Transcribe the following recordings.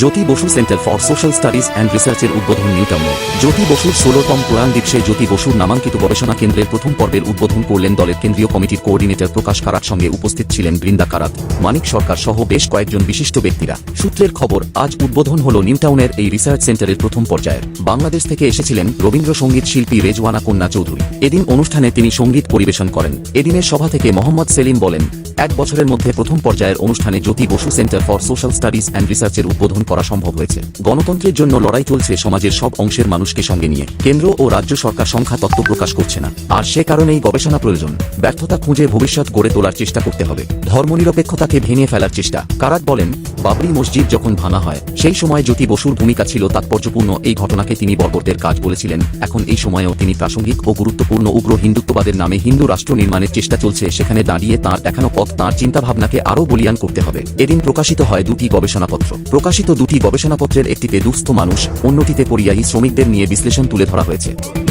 Jyoti Basu centre for social studies and রিসার্চের উদ্বোধন new টাউনে জ্যোতি বসুর ষোলতম প্রয়াণ দিবসে জ্যোতি বসুর নামাঙ্কিত গবেষণা কেন্দ্রের প্রথম পর্বের উদ্বোধন করলেন দলের কেন্দ্রীয় কমিটির কোঅর্ডিনেটর প্রকাশ কারাত সঙ্গে উপস্থিত ছিলেন বৃন্দা কারাত মানিক সরকার সহ বেশ কয়েকজন বিশিষ্ট ব্যক্তিরা। সূত্রের খবর, আজ উদ্বোধন হল নিউ টাউনের এই রিসার্চ সেন্টারের প্রথম পর্যায়ের। বাংলাদেশ থেকে এসেছিলেন রবীন্দ্রসঙ্গীত শিল্পী রেজওয়ানা কন্যা চৌধুরী। এদিন অনুষ্ঠানে তিনি সংগীত পরিবেশন করেন। এদিনের সভা থেকে মোহাম্মদ সেলিম বলেন এক বছরের মধ্যে প্রথম পর্যায়ের অনুষ্ঠানে Jyoti Basu centre for social studies and রিসার্চের উদ্বোধন করা সম্ভব হয়েছে। গণতন্ত্রের জন্য লড়াই চলছে সমাজের সব অংশের মানুষকে সঙ্গে নিয়ে। কেন্দ্র ও রাজ্য সরকার সংখ্যা তত্ত্ব প্রকাশ করছে না। আর সে কারণেই গবেষণা প্রয়োজন। ব্যর্থতা খুঁজে ভবিষ্যৎ গড়ে তোলার চেষ্টা করতে হবে। ধর্মনিরপেক্ষতাকে ভেঙে ফেলার চেষ্টা। কারাত বলেন, বাবরি মসজিদ যখন ভাঙা হয়, সেই সময় জ্যোতি বসুর ভূমিকা ছিল তাৎপর্যপূর্ণ। এই ঘটনাকে তিনি বর্বরদের কাজ বলেছিলেন। এখন এই সময়েও তিনি প্রাসঙ্গিক ও গুরুত্বপূর্ণ উগ্র হিন্দুত্ববাদের নামে হিন্দু রাষ্ট্র নির্মাণের চেষ্টা চলছে। সেখানে দাঁড়িয়ে তাঁর দেখানো পথ তাঁর চিন্তাভাবনাকে আরও বলিয়ান করতে হবে। এদিন প্রকাশিত হয় দুটি গবেষণাপত্র। প্রকাশিত দুটি গবেষণাপত্রের একটিতে দুস্থ মানুষ, অন্যটিতে পরিযায়ী শ্রমিকদের নিয়ে বিশ্লেষণ তুলে ধরা হয়েছে।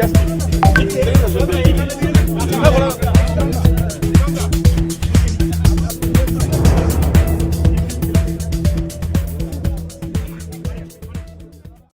gracias.